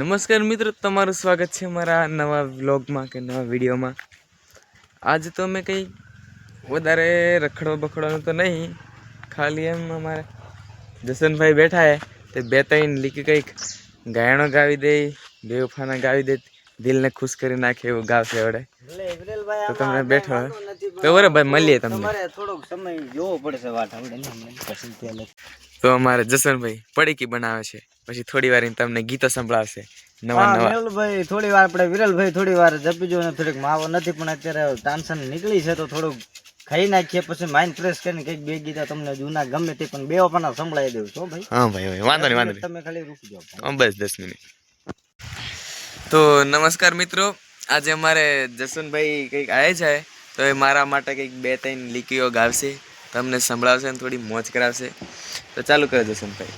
નમસ્કાર મિત્રો, તમારું સ્વાગત છે મારા નવા વ્લોગમાં કે નવા વિડીયોમાં. આજે તો અમે કંઈ વધારે રખડો બખડવાનું તો નહીં, ખાલી એમ અમારે જસનભાઈ બેઠા હે, તે બે ત્રણ લીકી કંઈક ગાયણો ગાવી દે, બેવફાના ગાવી દે, દિલને ખુશ કરી નાખે એવું ગાવશે એવડે તો તમને બેઠો. તો બરાબર મળીએ તમને. થોડોક સમય જોવો પડશે વાત આપણે તો અમારે જસનભાઈ પડીકી બનાવે છે. પછી થોડી વાર તમને ગીતો સંભળાવશે. નવા નવા. વિરલભાઈ થોડી વાર આપણે વિરલભાઈ થોડી વાર જપીજો ને થોડીક માવો નથી પણ અત્યારે ટાન્શન નીકળી છે તો થોડુંક ખાઈ નાખીએ પછી માઇન્ડ ફ્રેશ કરીને કંઈક બે ગીતા તમને જૂના ગમે તે પણ બે પણ સંભળાઈ દઉં છો ભાઈ. હા ભાઈ ભાઈ વાંધો નહીં વાંધો નહીં તમે ખાલી રૂકી જાઓ બસ દસ મિનિટ. તો નમસ્કાર મિત્રો. આજે અમારે જસવંતભાઈ કંઈક આવે છે તો એ મારા માટે કંઈક બે ત્રણ લીકીઓ ગાવશે તમને સંભળાવશે અને થોડી મોજ કરાવશે. તો ચાલુ કરો જસવંતભાઈ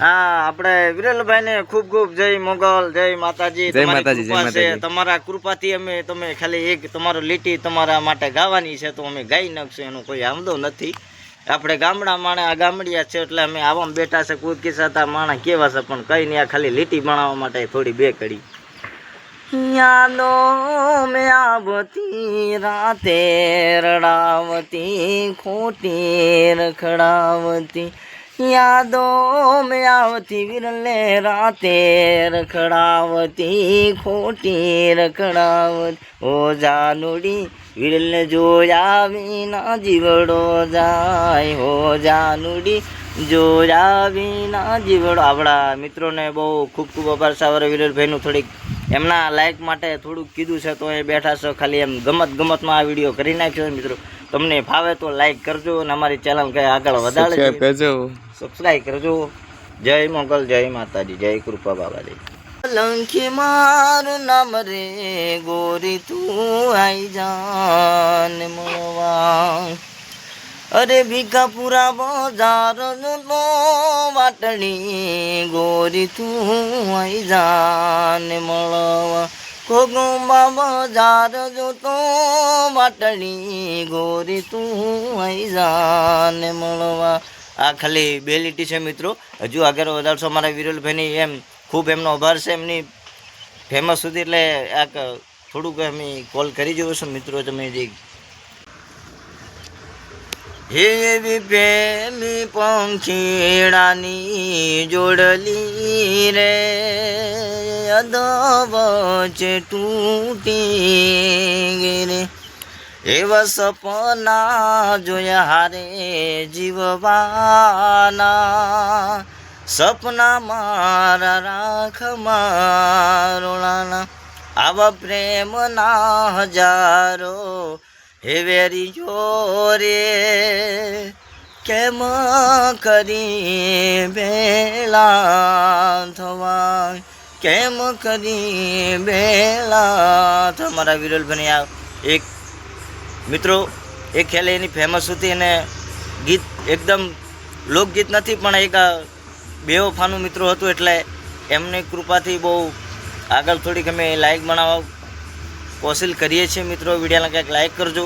હા આપણે વિરલભાઈ ને ખૂબ ખૂબ જય મોગલ જય માતાજી. જય માતાજી, જય. તમારા કૃપાથી અમે તમે ખાલી એક તમારો લીટી તમારા માટે ગાવાની છે તો અમે ગાઈ નાખશું એનો કોઈ આમદો નથી. આપણે ગામડા માણે આ ગામડિયા છે એટલે અમે આવામાં બેઠા છે કુદ કિસ્સાતા માણા કેવા છે પણ કઈ નહીં આ ખાલી લીટી બનાવવા માટે થોડી બે કડી. યાદો મેં આવતી રાતે રડાવતી ખોટી રખડાવતી યાદો મેં આવતી વિરલે રાતે રખડાવતી ખોટી રખડાવતી ઓ જાનુડી વિરલે જોયા વિના જીવડો જાય. હો જાનુડી, જોયા વિના જીવડો. આપણા મિત્રોને બહુ ખૂબ ખૂબ આભાર. સાવર વિરલભાઈનું થોડીક એમના લાઈક માટે થોડુંક કીધું છે તો એ બેઠા છો ખાલી એમ ગમત ગમતમાં આ વીડિયો કરી નાખ્યો મિત્રો. તમને ફાવે તો લાઈક કરજો અને અમારી ચેનલ કઈ આગળ વધારે કરજો. સબસ્ક્રાઈબ કરજો. જય મોગલ જય માતાજી જય કૃપા બાબાજી. લંકી મારું નામ રે ગોરી તું આઈ જાન મળવા. અરે ભીખાપુરા બજાર નો વાટણી ગોરી તું જાન મળવા. કોગુંબા બજાર જોતો, પાટણી ગોરી તું જાન મળવા. આ ખાલી બે લીટી છે મિત્રો. હજુ આગળ વધારશો મારા વિરલભાઈની એમ, ખૂબ એમનો આભાર છે. એમની ફેમસ સુધી એટલે આ થોડુંક અમે કોલ કરી જોયો છું મિત્રો, તમે જે એવી પ્રેમી પંખીડાની જોડલી રે અદવચે તૂટી ગઈ રે. એવા સપના જોયા હારે જીવવાના, સપના મારા રાખ મારોણાના આવા પ્રેમના હજારો હે વેરી જોરે, કેમ કરી બેલા થવા કેમ કરી બેલા તમારા વિરલભાઈ આ એક મિત્રો એ ખેલે એની ફેમસ હતી અને ગીત એકદમ લોકગીત નથી, પણ એક બેવફાનું મિત્રો હતું, એટલે એમની કૃપાથી બહુ આગળ થોડીક અમે લાયક બનાવવા કોશિશ કરીએ છીએ મિત્રો. વિડીયોને કંઈક લાઈક કરજો.